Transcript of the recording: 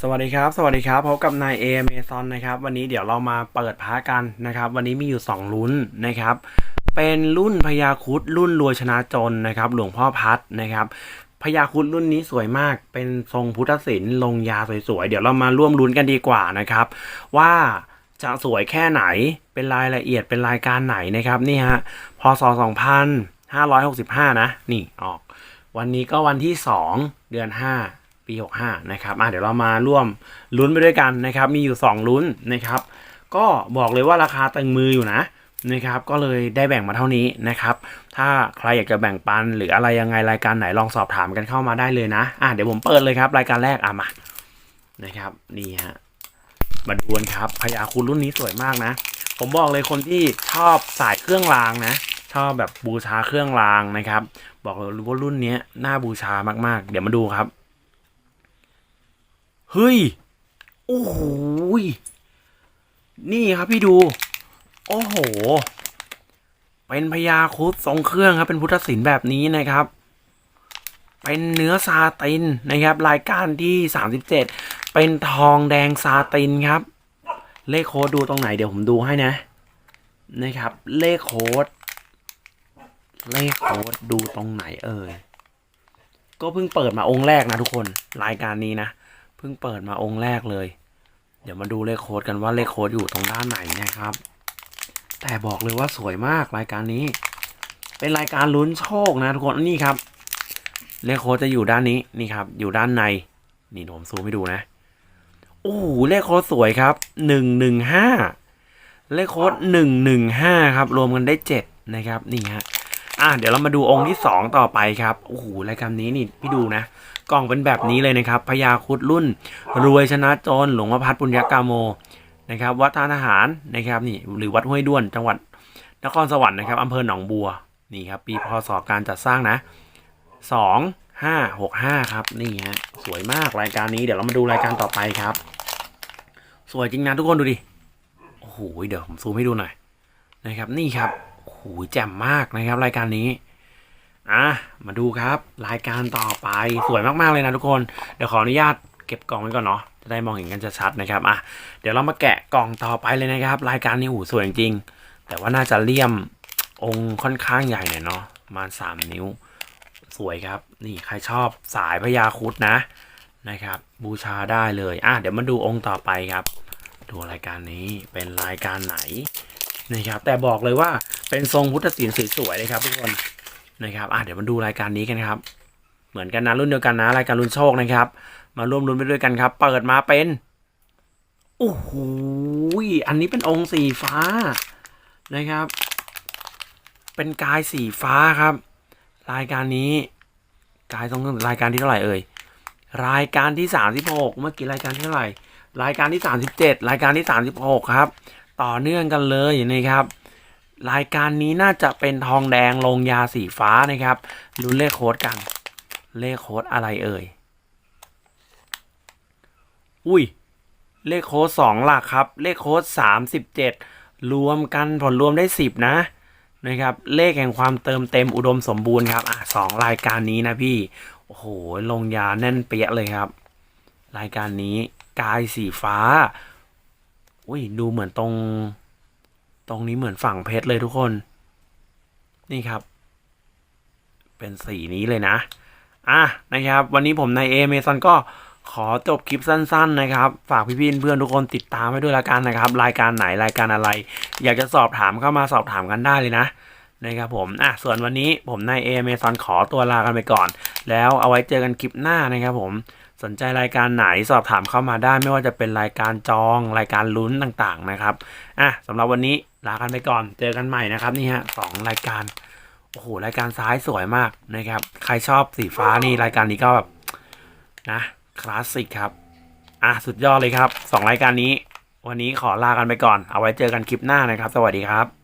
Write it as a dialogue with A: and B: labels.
A: สวัสดีครับ สวัสดีครับพบกับนายเอเมซอนนะครับ วันนี้เดี๋ยวเรามาเปิดพากันนะครับ วันนี้มีอยู่ 2 ลุ้นนะครับ เป็นรุ่นพญาคุดรุ่นรวยชนะจนนะครับ หลวงพ่อพัดนะครับพญาคุดรุ่นนี้สวยมาก เป็นทรงพุทธศิลป์ลงยาสวยๆ เดี๋ยวเรามาร่วมลุ้นกันดีกว่านะครับ ว่าจะสวยแค่ไหน เป็นรายละเอียดเป็นรายการไหนนะครับ นี่ฮะ พศ 2565 นะ นี่ออก วันนี้ก็วันที่ 2 เดือน 5 ปี 65 นะครับอะเดี๋ยวเรามาร่วมลุ้นไปด้วยกันนะครับ มีอยู่ 2 ลุ้นนะครับ ก็บอกเลยว่าราคาตึงมืออยู่นะนะครับ ก็เลยได้แบ่งมาเท่านี้นะครับ ถ้าใครอยากจะแบ่งปันหรืออะไรยังไงรายการไหนลองสอบถามกันเข้ามาได้เลยนะอะเดี๋ยวผมเปิดเลยครับ รายการแรกอะมานะครับนี่ฮะมาดูนครับพยาคุณรุ่นนี้สวยมากนะ ผมบอกเลยคนที่ชอบสายเครื่องรางนะชอบแบบบูชาเครื่องรางนะครับ บอกเลยว่ารุ่นนี้น่าบูชามากๆ เดี๋ยวมาดูครับ เฮ้ย โอ้โห นี่ครับพี่ดู โอ้โห เป็นพญาครุดทรงเครื่องครับ เป็นพุทธศิลป์แบบนี้นะครับ เป็นเนื้อซาตินนะครับ รายการที่สามสิบเจ็ดเป็นทองแดงซาตินครับ เลขโค้ดดูตรงไหนเดี๋ยวผมดูให้นะ นะครับ เลขโค้ดเลขโค้ดดูตรงไหนเอ่ย ก็เพิ่งเปิดมาองค์แรกนะทุกคน รายการนี้นะ พิ่งเปิดมาองค์แรกเลย เดี๋ยวมาดูเลขโค้ดกันว่าเลขโค้ดอยู่ตรงด้านไหนนะครับ แต่บอกเลยว่าสวยมากรายการนี้ เป็นรายการลุ้นโชคนะทุกคนนี่ครับ เลขโค้ดจะอยู่ด้านนี้นี่ครับ อยู่ด้านใน นี่ผมซูมให้ดูนะโอ้โหเลขโค้ดสวยครับหนึ่งหนึ่งห้าเลขโค้ดหนึ่งหนึ่งห้าครับ รวมกันได้เจ็ดนะครับ นี่ฮะ อะเดี๋ยวเรามาดูองค์ที่สองต่อไปครับโอ้โหรายการนี้นี่พี่ดูนะ กล่องเป็นแบบนี้เลยนะครับพญาคุดรุ่น รวยชนะจนหลวงพ่อพัดปุญญากาโมนะครับ วัดทานอาหารนะครับนี่หรือวัดห้วยด้วนจังหวัดนครสวรรค์นะครับอำเภอหนองบัวนี่ครับ ปีพศการจัดสร้างนะสองห้าหกห้าครับ นี่ฮะสวยมากรายการนี้เดี๋ยวเรามาดูรายการต่อไปครับ สวยจริงนะทุกคนดูดิโอ้โหเดี๋ยวผมซูมให้ดูหน่อยนะครับ นี่ครับ หแจ่มมากนะครับ รายการนี้อะมาดูครับ รายการต่อไปสวยมากๆเลยนะทุกคนเดี๋ยวขออนุญาตเก็บกล่องไว้ก่อนเนาะจะได้มองเห็นกันชัดๆนะครับอะเดี๋ยวเรามาแกะกล่องต่อไปเลยนะครับ รายการนี้โอ้สวยจริงๆแต่ว่าน่าจะเลี่ยมองค์ค่อนข้างใหญ่หน่อยเนาะประมาณ3นิ้ว สวยครับ นี่ใครชอบสายพญาคุดนะนะครับ บูชาได้เลยอะเดี๋ยวมาดูองค์ต่อไปครับ ดูรายการนี้เป็นรายการไหน นะครับ แต่บอกเลยว่าเป็นทรงพุทธศิลป์สวยๆเลยครับทุกคนนะครับอะเดี๋ยวมาดูรายการนี้กันครับ เหมือนกันนะรุ่นเดียวกันนะรายการรุ่นโชคนะครับ มาร่วมรุ่นไปด้วยกันครับ เปิดมาเป็นโอ้โหอันนี้เป็นองค์สีฟ้านะครับ เป็นกายสีฟ้าครับ รายการนี้กายตรงรายการที่เท่าไหร่เอ่ยรายการที่สามสิบหกเมื่อกี้รายการที่เท่าไหร่ รายการที่สามสิบเจ็ดรายการที่สามสิบหกครับ ต่อเนื่องกันเลยนะครับ รายการนี้น่าจะเป็นทองแดงลงยาสีฟ้านะครับลุ้นเลขโค้ดกัน เลขโค้ดอะไรเอ่ย อุ้ย เลขโค้ดสองหลักครับ เลขโค้ดสามสิบเจ็ดรวมกันผลรวมได้สิบนะนะครับเลขแห่งความเติมเต็มอุดมสมบูรณ์ครับอะสองรายการนี้นะพี่ โอ้โห ลงยาแน่นเปียะเลยครับ รายการนี้กายสีฟ้า อุ้ยดูเหมือนตรง ตรงนี้เหมือนฝั่งเพชรเลยทุกคน นี่ครับ เป็นสีนี้เลยนะ อะนะครับ วันนี้ผมนายเอเมซอนก็ขอจบคลิปสั้น ๆ นะครับ ฝากพี่ๆเพื่อนทุกคนติดตามไว้ด้วยละกันนะครับ รายการไหนรายการอะไร อยากจะสอบถามเข้ามาสอบถามกันได้เลยนะนะครับผม อะ ส่วนวันนี้ผมนายเอเมซอนขอตัวลากันไปก่อน แล้วเอาไว้เจอกันคลิปหน้านะครับผมสนใจรายการไหนสอบถามเข้ามาได้ไม่ว่าจะเป็นรายการจองรายการลุ้นต่างๆนะครับอะสำหรับวันนี้ลากันไปก่อนเจอกันใหม่นะครับนี่ฮะสองรายการโอ้โหรายการซ้ายสวยมากนะครับ ใครชอบสีฟ้านี่รายการนี้ก็แบบนะคลาสสิกครับอะสุดยอดเลยครับสองรายการนี้ วันนี้ขอลากันไปก่อน เอาไว้เจอกันคลิปหน้านะครับ สวัสดีครับ